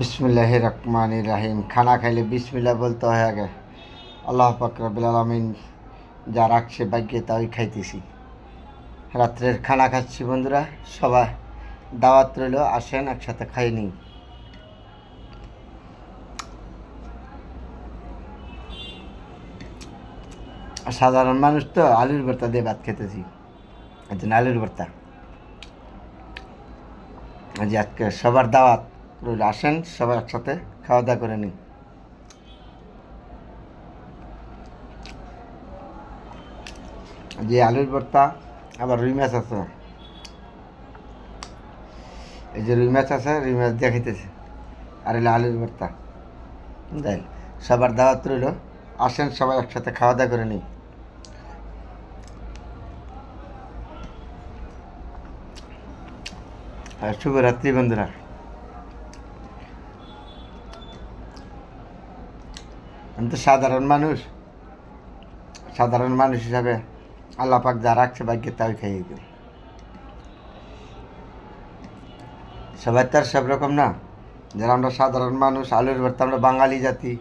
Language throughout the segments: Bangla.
বিসমিল্লাহ রহমান রাহিম। খানা খাইলে বিসমিল্লাহ বলতে হয় আগে। আল্লাহ পাকরাবুল আলমিন যা রাখছে ভাগ্যে তাই খাইতেছি। রাত্রের খানা খাচ্ছি বন্ধুরা, সবাই দাওয়াত রইল, আসেন, একসাথে খাই নিই। সাধারণ মানুষ তো আলুর ভর্তা দিয়ে ভাত খেতেছি। আলুর ভর্তা। আজকে সবার দাওয়াত। রইল, আসেন, সবাই একসাথে খাওয়া দাওয়া করে নিন। যে আলুর ভর্তা, আবার রুই মাছ আছে। এই যে রুই মাছ আছে, রুই মাছ দিয়ে খাইতেছে। আর এলো আলুর ভর্তা। দেন, সবার দাওয়াত রইল, আসেন, সবাই একসাথে খাওয়া দাওয়া করে নিই শুভরাত্রি বন্ধুরা। আমি তো সাধারণ মানুষ। সাধারণ মানুষ হিসাবে আল্লাহ পাক যা রাখছে ভাগ্যে তাই খাইয়ে দিই সবাই তো আর সব রকম না। যারা আমরা সাধারণ মানুষ, আলুর ভর্তা, আমরা বাঙালি জাতি,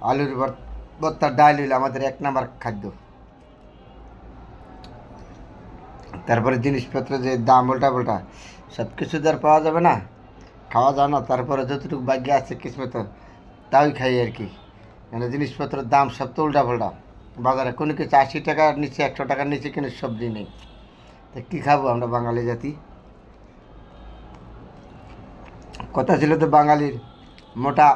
আলুর ভর- ভর্তা ডাল হইল আমাদের এক নাম্বার খাদ্য। তারপরে জিনিসপত্র যে দাম উল্টা পাল্টা সব কিছু তো আর পাওয়া যাবে না। খাওয়া যায় না, তারপরে যতটুকু ভাগ্যে আছে কিসমত, তাই খাই আর কি। মানে জিনিসপত্রের দাম সব তো উল্টা পাল্টা বাজারে কোনো কিছু আশি টাকার নিচে, একশো টাকার নিচে কোনো সবজি নেই। তা কী খাব আমরা বাঙালি জাতি? কথা ছিল তো বাঙালির, মোটা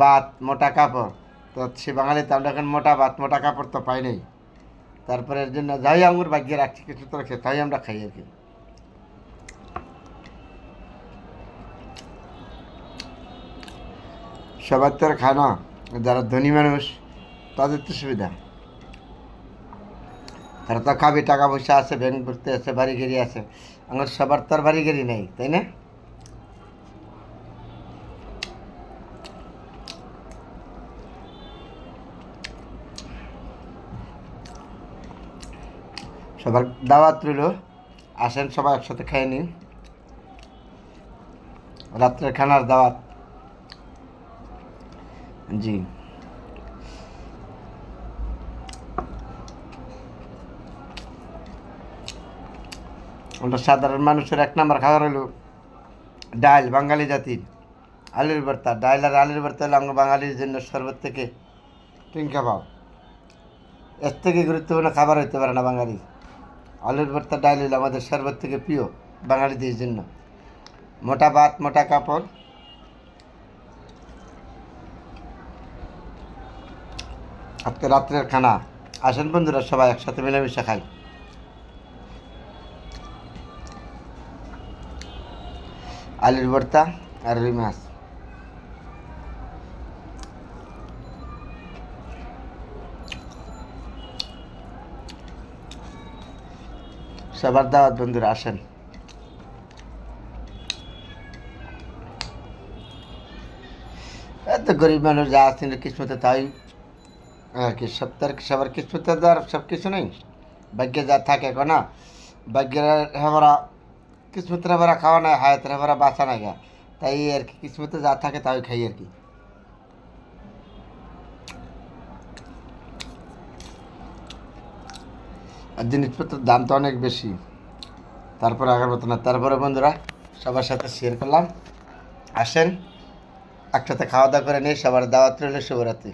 ভাত, মোটা কাপড়। তো সে বাঙালি তো আমরা এখন মোটা ভাত, মোটা কাপড় তো পাই নাই। তারপরে এর জন্য যাই আঙুর ভাগ্যে রাখছি, কিছু তো রাখছে, তাই আমরা খাই আর কি। সবার তো যারা ধনী মানুষ, তাদের তো সুবিধা। তারা তো খাবে, টাকা পয়সা আছে ব্যাংক ভর্তি আছে বাড়ি গাড়ি আছে। আমার সবার তো আর বাড়ি গাড়ি নেই, তাই না? সবার দাওয়াত রইল, আসেন সবাই একসাথে খেয়ে নিন। রাত্রের খানার দাওয়াত। জি। আমরা সাধারণ মানুষের এক নাম্বার খাবার হলো ডাল, বাঙালি জাতির আলুর ভর্তা। ডাল আর আলুর ভর্তা হলো আমরা বাঙালির জন্য সর্বত থেকে টিন কাবাব এর থেকে গুরুত্বপূর্ণ খাবার হতে পারে না বাঙালি। আলুর ভর্তা, ডাল হলো আমাদের সর্বত থেকে প্রিয় বাঙালিদের জন্য। মোটা ভাত, মোটা কাপড় আজকে রাত্রের খানা। আসেন বন্ধুরা, সবাই একসাথে মিলেমিশে খাই। আলুর ভর্তা আর রুই মাছ। সবার দাওয়াত বন্ধুরা, আসেন। এত গরিব মানুষ যা আছেন কিসমতে তাই আর কি সব তার সবার কিসমতে তো আর সব কিছু নেই? ভাগ্যে যা থাকে না? ভাগ্যের হেবরা কিসমতের হেবরা খাওয়া নাই, হায়াতের হেবরা বাঁচা নাই গা। তাই আর কি কিসমতে যা থাকে তাই খাই আর কি। আর জিনিসপত্রের দাম তো অনেক বেশি। তারপরে আগের মতো না। তারপরে বন্ধুরা, সবার সাথে শেয়ার করলাম। আসেন, একসাথে খাওয়া দাওয়া করে নিয়ে সবার দাওয়াত রইলে শুভরাত্রি।